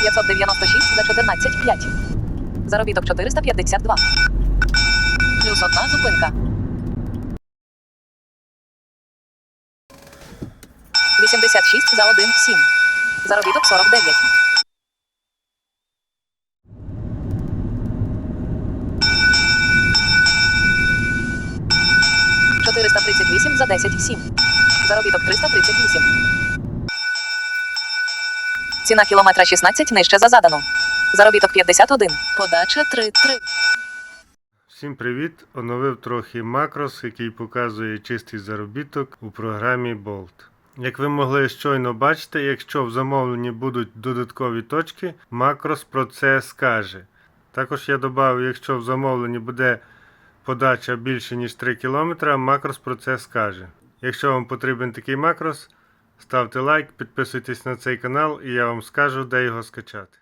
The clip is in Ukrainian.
596 за 14,5. Заробіток 452. Плюс одна зупинка. 86 за 1,7. Заробіток 49. Чотириста тридцять вісім за десять сім. Заробіток триста тридцять вісім. Ціна кілометра 16 нижче за задану. Заробіток 51. Подача 3-3. Всім привіт! Оновив трохи макрос, який показує чистий заробіток у програмі Bolt. Як ви могли щойно бачити, якщо в замовленні будуть додаткові точки, макрос про це скаже. Також я додав, якщо в замовленні буде подача більше ніж 3 км, макрос про це скаже. Якщо вам потрібен такий макрос, ставте лайк, підписуйтесь на цей канал і я вам скажу, де його скачати.